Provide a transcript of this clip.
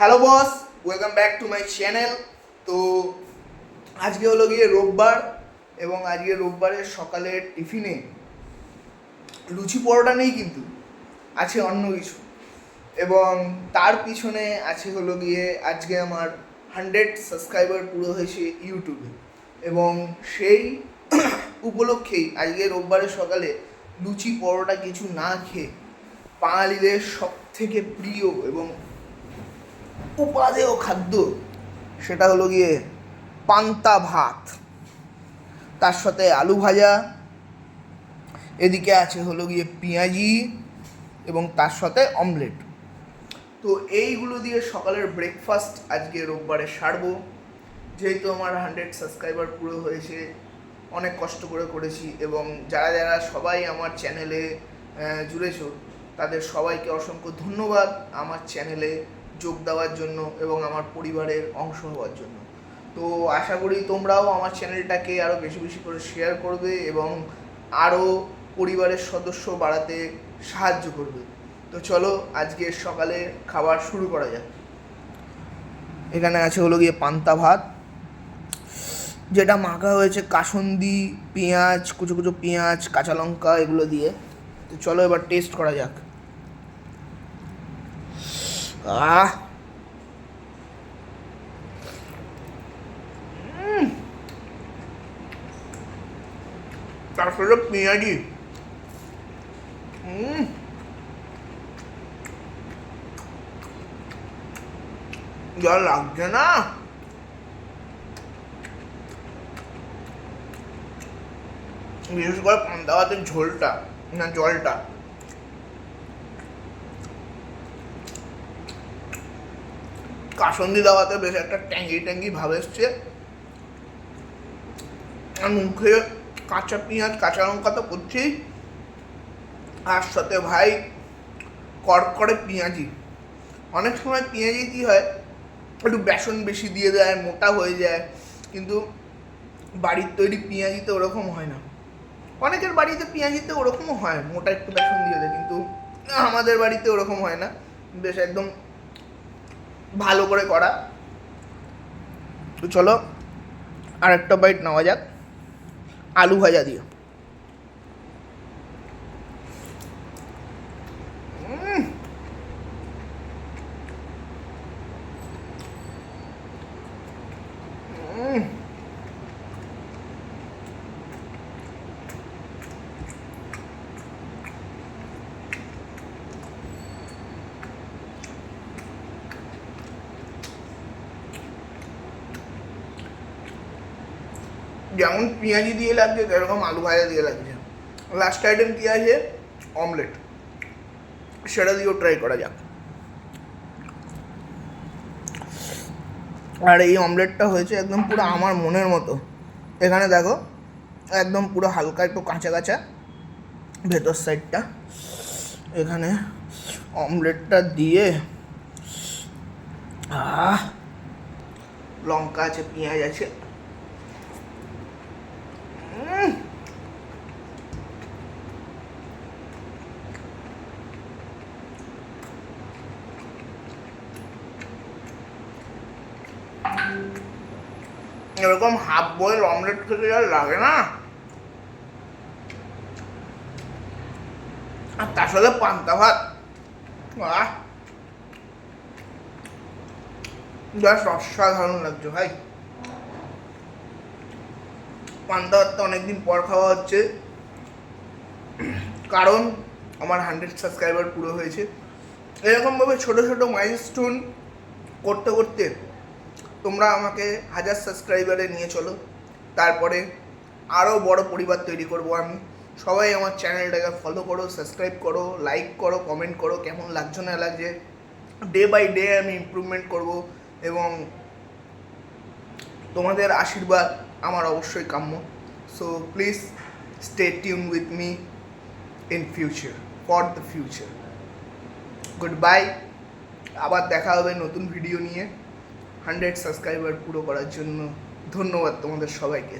Hello boss welcome back to my channel তো আজকে হলো গিয়ে রোববার এবং আজকে রোববারের সকালের টিফিনে লুচি পরোটা নেই কিন্তু, আছে অন্য কিছু। এবং তার পিছনে আছে হলো গিয়ে আজকে আমার হান্ড্রেড সাবস্ক্রাইবার পুরো হয়েছে ইউটিউবে। এবং সেই উপলক্ষেই আজকে রোববারের সকালে লুচি পরোটা কিছু না খেয়ে বাঙালিদের সব থেকে প্রিয় এবং উপাদেয় খাদ্য, সেটা হলো গিয়ে পান্তা ভাত। তার সাথে আলু ভাজা, এদিকে আছে হলো গিয়ে পেঁয়াজি এবং তার সাথে অমলেট। তো এইগুলো দিয়ে সকালের ব্রেকফাস্ট আজকে রোববারে সারবো। যেহেতু আমার হান্ড্রেড সাবস্ক্রাইবার পুরো হয়েছে, অনেক কষ্ট করে করেছি এবং যারা যারা সবাই আমার চ্যানেলে জুড়েছ, তাদের সবাইকে অসংখ্য ধন্যবাদ। আমার চ্যানেলে যোগ দেওয়ার জন্য এবং আমার পরিবারের অংশ হওয়ার জন্য। তো আশা করি তোমরাও আমার চ্যানেলটাকে আরও বেশি বেশি করে শেয়ার করবে এবং আরও পরিবারের সদস্য বাড়াতে সাহায্য করবে। তো চলো, আজকে সকালে খাবার শুরু করা যাক। এখানে আছে হলো গিয়ে পান্তা ভাত, যেটা মাখা হয়েছে কাসন্দি, পেঁয়াজ, কুচো কুচো পেঁয়াজ, কাঁচা লঙ্কা এগুলো দিয়ে। তো চলো এবার টেস্ট করা যাক। আহ উম। তার সাথে পেঁয়াজি। যা লাগছে না বিশেষ করে পান্তা ঝোলটা না জলটা কাসন্দি দাওয়াতে বেশ একটা ট্যাঙ্গি ট্যাঙ্গি ভাব এসছে। আর মুখে কাঁচা পেঁয়াজ, কাঁচা লঙ্কা তো করছেই। আর সাথে ভাই কড়কড়ে পেঁয়াজি। অনেক সময় পেঁয়াজি কী হয়, একটু বেসন বেশি দিয়ে দেয়, মোটা হয়ে যায়। কিন্তু বাড়ির তৈরি পেঁয়াজিতে ওরকম হয় না। অনেকের বাড়িতে পেঁয়াজিতে ওরকমও হয়, মোটা একটু বেসন দিয়ে দেয়। কিন্তু আমাদের বাড়িতে ওরকম হয় না। বেশ একদম ভালো করে করা। তো চলো আরেকটা বাইট নেওয়া যাক। আলু ভাজা দিয়ে যেমন পেঁয়াজি দিয়ে লাগছে, সেরকম আলু ভাজা দিয়ে লাগছে। লাস্ট আইটেম কী আছে? অমলেট সেটা দিয়েও ট্রাই করা যাক। আর এই অমলেটটা হয়েছে একদম পুরো আমার মনের মতো। এখানে দেখো, একদম পুরো হালকা একটু কাঁচা কাঁচা ভেতর সাইডটা এখানে অমলেটটা দিয়ে লঙ্কা আছে, পেঁয়াজ আছে। এরকম হাফ বয়েল অমলেট খেতে আর লাগে না। আর তার সাথে পান্তা ভাত। অসাধারণ লাগছে ভাই। পান্তা ভাত ভাতটা অনেকদিন পর খাওয়া হচ্ছে। কারণ আমার হান্ড্রেড সাবস্ক্রাইবার পুরো হয়েছে। এরকমভাবে ছোটো ছোটো মাইলস্টোন করতে করতে তোমরা আমাকে হাজার সাবস্ক্রাইবারে নিয়ে চলো। তারপরে আরও বড় পরিবার তৈরি করব আমি। সবাই আমার চ্যানেলটাকে ফলো করো সাবস্ক্রাইব করো লাইক করো কমেন্ট করো, কেমন লাগছে না লাগছে। ডে বাই ডে আমি ইমপ্রুভমেন্ট করব এবং তোমাদের আশীর্বাদ আমার অবশ্যই কাম্য। So please stay tune with me in future for the future good bye আবার দেখা হবে নতুন ভিডিও নিয়ে। হান্ড্রেড সাবস্ক্রাইবার পুরো করার জন্য ধন্যবাদ তোমাদের সবাইকে।